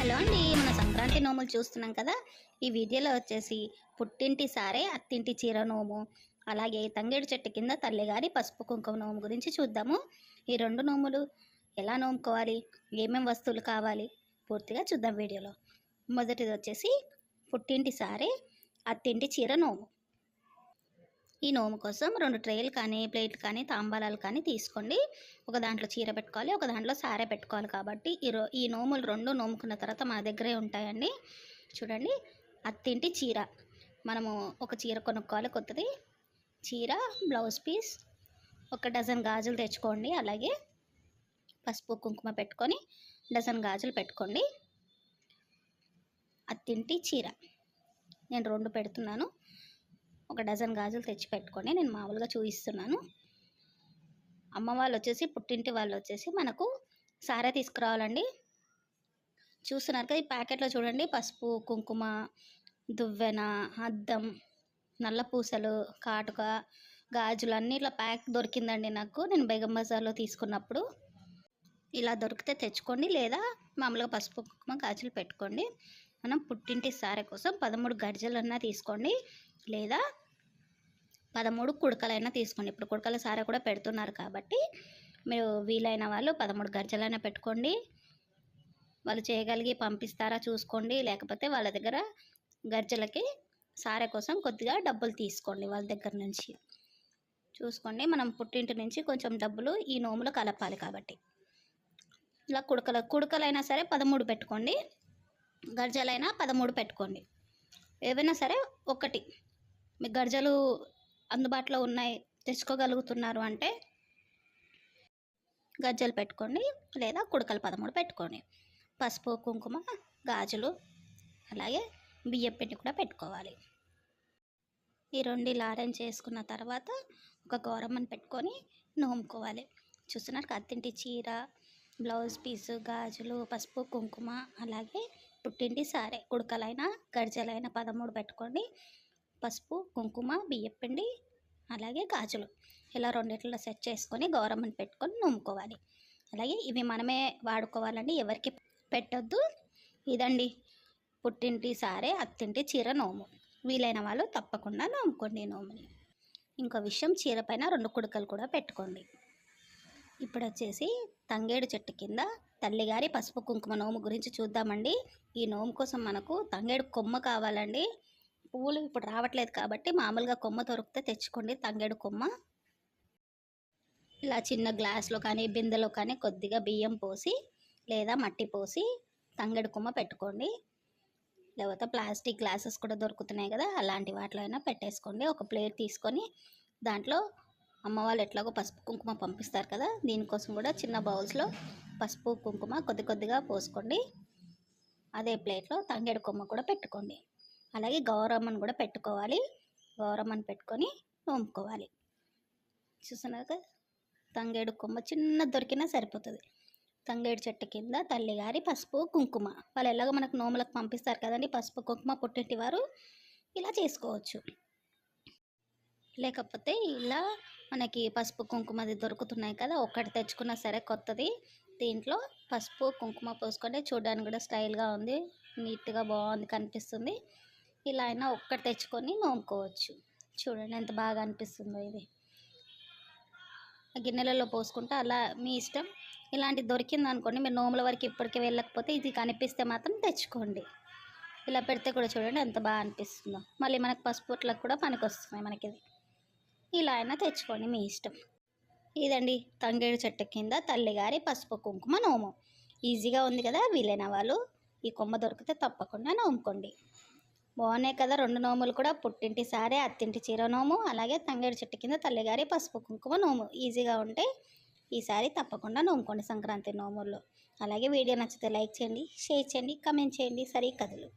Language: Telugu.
హలో అండి మన సంక్రాంతి నోములు చూస్తున్నాం కదా. ఈ వీడియోలో వచ్చేసి పుట్టింటి సారే అత్తింటి చీర నోము అలాగే తంగేడు చెట్టు కింద తల్లిగారి పసుపు కుంకుమ నోము గురించి చూద్దాము. ఈ రెండు నోములు ఎలా నోముకోవాలి ఏమేమి వస్తువులు కావాలి పూర్తిగా చూద్దాం వీడియోలో. మొదటిది వచ్చేసి పుట్టింటి సారే అత్తింటి చీర నోము. ఈ నోము కోసం రెండు ట్రేలు కానీ ప్లేట్లు కానీ తాంబాలాలు కానీ తీసుకోండి. ఒక దాంట్లో చీర పెట్టుకోవాలి ఒక దాంట్లో సారే పెట్టుకోవాలి కాబట్టి ఈ రో ఈ నోములు రెండు నోముకున్న తర్వాత మన దగ్గరే ఉంటాయండి. చూడండి అత్తింటి చీర. మనము ఒక చీర కొనుక్కోవాలి కొత్తది. చీర బ్లౌజ్ పీస్ ఒక డజన్ గాజులు తెచ్చుకోండి. అలాగే పసుపు కుంకుమ పెట్టుకొని డజన్ గాజులు పెట్టుకోండి. అత్తింటి చీర. నేను రెండు పెడుతున్నాను. ఒక డజన్ గాజులు తెచ్చి పెట్టుకొని నేను మామూలుగా చూపిస్తున్నాను అమ్మ వాళ్ళు వచ్చేసి పుట్టింటి వాళ్ళు వచ్చేసి మనకు సారే తీసుకురావాలండి. చూస్తున్నారు కదా ఈ ప్యాకెట్లో చూడండి పసుపు కుంకుమ దువ్వెన అద్దం నల్ల పూసలు కాటుక గాజులు అన్నీ ఇట్లా ప్యాక్ దొరికిందండి నాకు. నేను బేగం బజార్లో తీసుకున్నప్పుడు ఇలా దొరికితే తెచ్చుకోండి లేదా మామూలుగా పసుపు కుంకుమ గాజులు పెట్టుకోండి. మనం పుట్టింటి సారె కోసం పదమూడు గడిజలన్నా తీసుకోండి. లేదా పదమూడు కుడకలైనా తీసుకోండి. ఇప్పుడు కుడకల సారా కూడా పెడుతున్నారు కాబట్టి మీరు వీలైన వాళ్ళు పదమూడు గర్జలైనా పెట్టుకోండి. వాళ్ళు చేయగలిగి పంపిస్తారా చూసుకోండి. లేకపోతే వాళ్ళ దగ్గర గర్జలకి సారే కోసం కొద్దిగా డబ్బులు తీసుకోండి వాళ్ళ దగ్గర నుంచి. చూసుకోండి. మనం పుట్టింటి నుంచి కొంచెం డబ్బులు ఈ నోములు కలపాలి కాబట్టి. ఇలా కుడకల కుడకలైనా సరే పదమూడు పెట్టుకోండి. గర్జలైనా పదమూడు పెట్టుకోండి. ఏవైనా సరే ఒకటి మీ గర్జలు అందుబాటులో ఉన్నాయి తెచ్చుకోగలుగుతున్నారు అంటే గజ్జలు పెట్టుకోండి లేదా కుడకలు పదమూడు పెట్టుకోండి. పసుపు కుంకుమ గాజులు అలాగే బియ్యం పిండి కూడా పెట్టుకోవాలి. ఈ రెండు లారెంజ్ చేసుకున్న తర్వాత ఒక గౌరమ్మని పెట్టుకొని నోముకోవాలి. చూస్తున్నారు కత్తింటి చీర బ్లౌజ్ పీసు గాజులు పసుపు కుంకుమ అలాగే పుట్టింటి సారే. కుడకలైన గర్జలైన పదమూడు పెట్టుకోండి. పసుపు కుంకుమ బియ్యపిండి అలాగే గాజులు. ఇలా రెండిట్లో సెట్ చేసుకొని గౌరమ్మని పెట్టుకొని నూముకోవాలి. అలాగే ఇవి మనమే వాడుకోవాలండి. ఎవరికి పెట్టొద్దు. ఇదండి. పుట్టింటి సారే అత్తింటి చీర నోము. వీలైన వాళ్ళు తప్పకుండా నోముకోండి నోముని. ఇంకో విషయం చీర పైన రెండు కుడకలు కూడా పెట్టుకోండి. ఇప్పుడు వచ్చేసి తంగేడు చెట్టు కింద తల్లిగారి పసుపు కుంకుమ నోము గురించి చూద్దామండి. ఈ నోము కోసం మనకు తంగేడు కొమ్మ కావాలండి. పువ్వులు ఇప్పుడు రావట్లేదు కాబట్టి మామూలుగా కొమ్మ దొరికితే తెచ్చుకోండి. తంగేడు కొమ్మ. ఇలా చిన్న గ్లాస్లో కానీ బిందెలో కానీ కొద్దిగా బియ్యం పోసి లేదా మట్టి పోసి తంగేడు కొమ్మ పెట్టుకోండి. లేకపోతే ప్లాస్టిక్ గ్లాసెస్ కూడా దొరుకుతున్నాయి కదా అలాంటి వాటిలో అయినా పెట్టేసుకోండి. ఒక ప్లేట్ తీసుకొని దాంట్లో అమ్మ వాళ్ళు ఎట్లాగో పసుపు కుంకుమ పంపిస్తారు కదా దీనికోసం కూడా చిన్న బౌల్స్లో పసుపు కుంకుమ కొద్ది కొద్దిగా పోసుకోండి. అదే ప్లేట్లో తంగేడు కొమ్మ కూడా పెట్టుకోండి. అలాగే గౌరమ్మను కూడా పెట్టుకోవాలి. గౌరమ్మను పెట్టుకొని నోముకోవాలి. చూసినాక తంగేడు కొమ్మ చిన్న దొరికినా సరిపోతుంది. తంగేడు చెట్టు కింద తల్లిగారి పసుపు కుంకుమ. వాళ్ళు ఎలాగో మనకు నోములకు పంపిస్తారు కదండి పసుపు కుంకుమ పుట్టింటి వారు ఇలా చేసుకోవచ్చు. లేకపోతే ఇలా మనకి పసుపు కుంకుమది దొరుకుతున్నాయి కదా ఒక్కటి తెచ్చుకున్నా సరే కొత్తది. దీంట్లో పసుపు కుంకుమ పోసుకుంటే చూడడానికి కూడా స్టైల్గా ఉంది. నీట్గా బాగుంది కనిపిస్తుంది. ఇలా అయినా ఒక్కటి తెచ్చుకొని నోముకోవచ్చు. చూడండి ఎంత బాగా అనిపిస్తుందో ఇది. గిన్నెలలో పోసుకుంటే అలా మీ ఇష్టం. ఇలాంటి దొరికింది అనుకోండి మీరు నోముల వరకు ఇప్పటికే వెళ్ళకపోతే ఇది కనిపిస్తే మాత్రం తెచ్చుకోండి. ఇలా పెడితే కూడా చూడండి ఎంత బాగా అనిపిస్తుందో. మళ్ళీ మనకు పసుపుట్లకు కూడా పనికి వస్తున్నాయి మనకి ఇది ఇలా అయినా తెచ్చుకోండి మీ ఇష్టం. ఇదండి తంగేడు చెట్టు కింద తల్లిగారి పసుపు కుంకుమ నోము. ఈజీగా ఉంది కదా వీలైన వాళ్ళు ఈ కొమ్మ దొరికితే తప్పకుండా నోముకోండి. బాగున్నాయి కదా. రెండు నోములు కూడా పుట్టింటి సారే అత్తింటి చీర నోము అలాగే తంగేడు చెట్టు కింద తల్లిగారి పసుపు కుంకుమ నోము. ఈజీగా ఉంటే ఈసారి తప్పకుండా నోముకోండి సంక్రాంతి నోముల్లో. అలాగే వీడియో నచ్చితే లైక్ చేయండి షేర్ చేయండి కమెంట్ చేయండి. సరే కథలు.